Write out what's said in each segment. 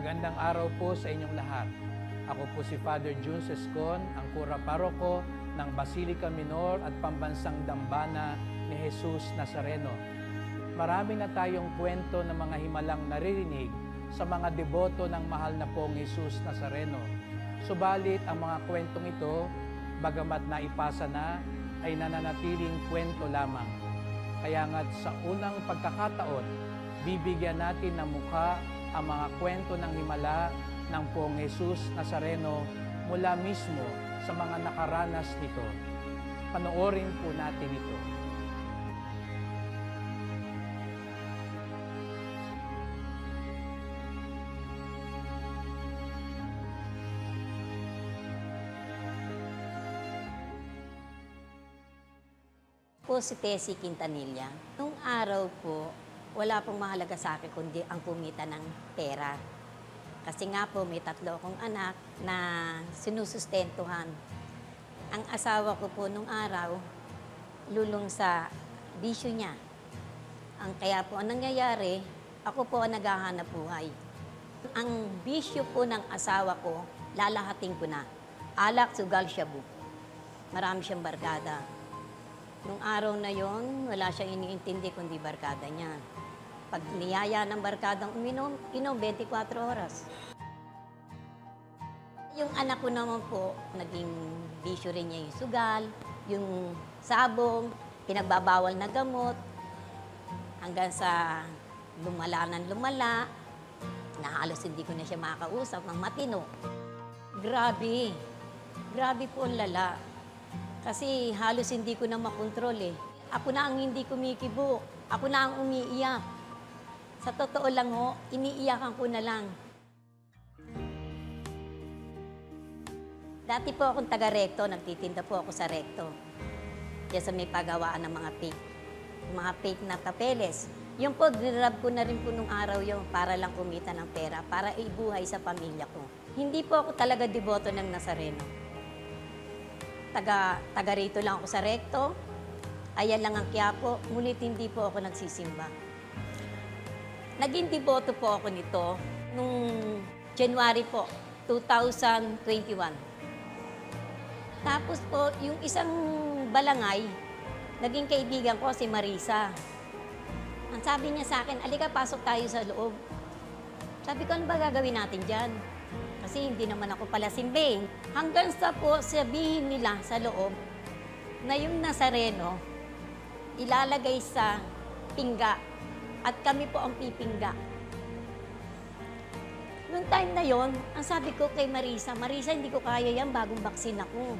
Magandang araw po sa inyong lahat. Ako po si Father Jun Sescon, ang kura paroko ng Basilica Minor at Pambansang Dambana ni Jesus Nazareno. Marami na tayong kwento ng mga himalang naririnig sa mga deboto ng mahal na pong Jesus Nazareno. Subalit ang mga kwentong ito, bagamat naipasa na, ay nananatiling kwento lamang. Kaya nga't sa unang pagkakataon, bibigyan natin ng mukha ang mga kwento ng himala ng pong Jesus Nazareno mula mismo sa mga nakaranas nito. Panoorin po natin ito. po si Tessie Quintanilla. Nung araw po, wala pong mahalaga sa akin kundi ang kumita ng pera. Kasi nga po, may tatlo akong anak na sinusustentuhan. Ang asawa ko po nung araw, lulong sa bisyo niya. Ang kaya po ang nangyayari, ako po ang naghahanap buhay. Ang bisyo po ng asawa ko, lalahating ko na. Alak, sugal, shabu. Marami siyang barkada. Nung araw na yon, wala siyang iniintindi kundi barkada niya. Pag niyaya ng barkadang uminom, inom 24 oras. Yung anak ko naman po, naging bisyo rin niya yung sugal, yung sabong, pinagbabawal na gamot, hanggang sa lumala ng lumala, na halos hindi ko na siya makausap ng matino. Grabe. Grabe po ang lala. Kasi halos hindi ko na makontrol eh. Ako na ang hindi kumikibo. Ako na ang umiiyak. Sa totoo lang ho, iniiyakan ko na lang. Dati po akong taga-recto, nagtitinda po ako sa recto. Diyan sa may pagawaan ng mga fake. Mga fake na papeles. Yung po, dinrab ko na rin po nung araw yung para lang kumita ng pera, para ibuhay sa pamilya ko. Hindi po ako talaga deboto ng Nazareno taga, taga rito lang ako sa rekto. Ayan lang ang Quiapo, ngunit hindi po ako nagsisimba. Naging deboto po ako nito nung January po, 2021. Tapos po, yung isang balangay, naging kaibigan ko si Marisa. Ang sabi niya sa akin, alika pasok tayo sa loob. Sabi ko, ano ba gagawin natin dyan? Kasi hindi naman ako pala simbing. Hanggang sa po sabihin nila sa loob na yung Nazareno ilalagay sa pingga at kami po ang pipingga. Noong time na yon, ang sabi ko kay Marisa, Marisa, hindi ko kaya yan, bagong baksin ako.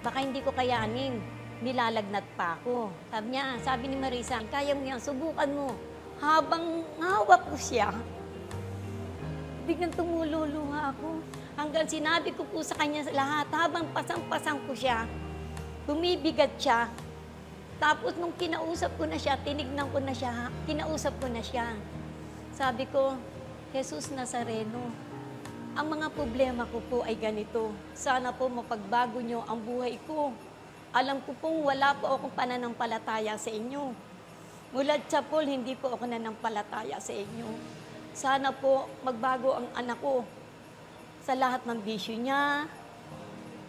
Baka hindi ko kayanin, nilalagnat pa ako. Sabi niya, sabi ni Marisa, kaya mo yan, subukan mo. Habang hawak ko siya, biglang tumululuha ako. Hanggang sinabi ko po sa kanya lahat, habang pasang-pasang ko siya, bumibigat siya. Tapos nung kinausap ko na siya, tinignan ko na siya, kinausap ko na siya. Sabi ko, Jesus Nazareno, ang mga problema ko po ay ganito. Sana po mapagbago nyo ang buhay ko. Alam ko pong wala po akong pananampalataya sa inyo. Mula Chapol, hindi po ako nanampalataya sa inyo. Sana po magbago ang anak ko sa lahat ng bisyo niya,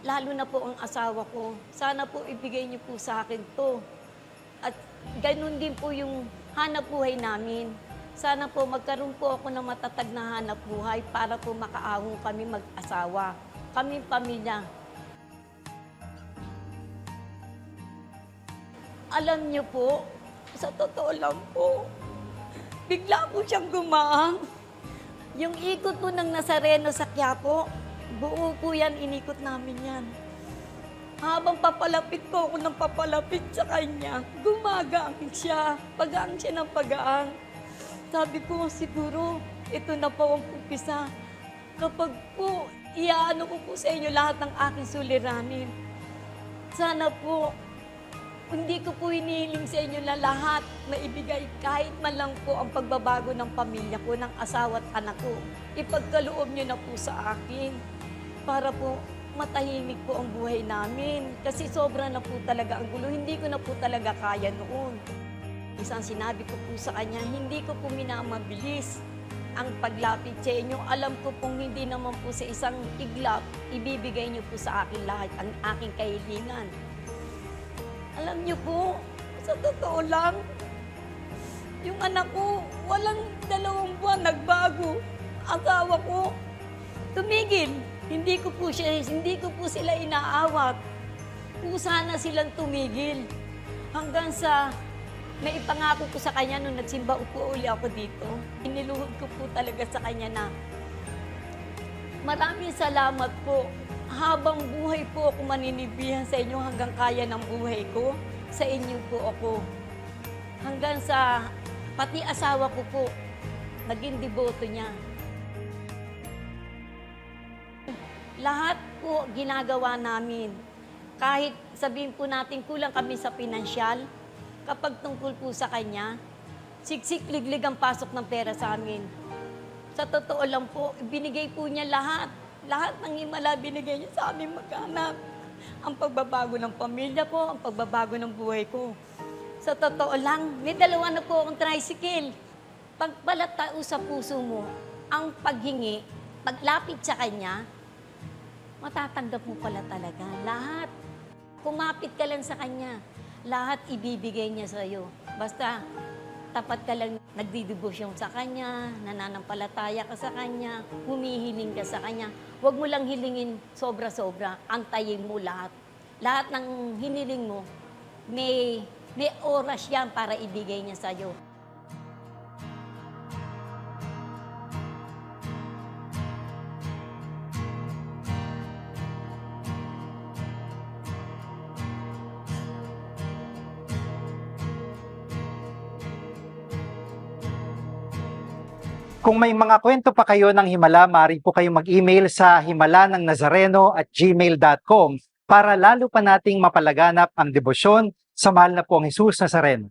lalo na po ang asawa ko. Sana po ibigay niyo po sa akin to. At ganun din po yung hanap buhay namin. Sana po magkaroon po ako ng matatag na hanap buhay para po makaahon kami mag-asawa. Kami pamilya. Alam niyo po, sa totoo lang po, bigla po siyang gumaang. Yung ikot po ng Nazareno sa Quiapo, buo po yan, inikot namin yan. Habang papalapit po ako ng papalapit sa kanya, gumagaang siya, pagaang siya ng pagaang. Sabi ko, siguro, ito na po ang umpisa. Kapag po, iaano ko po sa inyo lahat ng aking suliranin. Sana po, hindi ko po hinihiling sa inyo na lahat na ibigay kahit man lang po ang pagbabago ng pamilya ko, ng asawa at anak ko. Ipagkaloob niyo na po sa akin para po matahimik po ang buhay namin. Kasi sobra na po talaga ang gulo. Hindi ko na po talaga kaya noon. Isang sinabi ko po sa kanya, hindi ko po minamabilis ang paglapit sa inyo. Alam ko pong hindi naman po sa isang iglap, ibibigay niyo po sa akin lahat ang aking kahilingan. Alam niyo po, sa totoo lang, yung anak ko, walang dalawang buwan, nagbago. Asawa ko, tumigil. Hindi ko po siya, hindi ko po sila inaawat. Kusa na silang tumigil. Hanggang sa may ipangako ko sa kanya nung nagsimba upo uli ako dito. Iniluhod ko po talaga sa kanya na maraming salamat po. Habang buhay po ako maninibihan sa inyo hanggang kaya ng buhay ko. Sa inyo po ako. Hanggang sa pati asawa ko po, naging deboto niya. Lahat po ginagawa namin. Kahit sabihin po natin kulang kami sa pinansyal, kapag tungkol po sa kanya, siksik liglig ang pasok ng pera sa amin. Sa totoo lang po, binigay po niya lahat. Lahat ng himala binigay niya sa aming mag-anak. Ang pagbabago ng pamilya ko, ang pagbabago ng buhay ko. Sa totoo lang, may dalawa na po akong tricycle. Pagpalatao sa puso mo, ang paghingi, paglapit sa kanya, matatanggap mo pala talaga. Lahat. Kumapit ka lang sa kanya. Lahat ibibigay niya sa iyo. Basta tapat ka lang nagdidibosyon sa kanya, nananampalataya ka sa kanya, humihiling ka sa kanya. Huwag mo lang hilingin sobra-sobra, antayin mo lahat. Lahat ng hiniling mo, may, may oras yan para ibigay niya sa Kung may mga kwento pa kayo ng Himala, maaari po kayong mag-email sa himala ng Nazareno at gmail.com para lalo pa nating mapalaganap ang debosyon sa mahal na po ang Jesus Nazareno.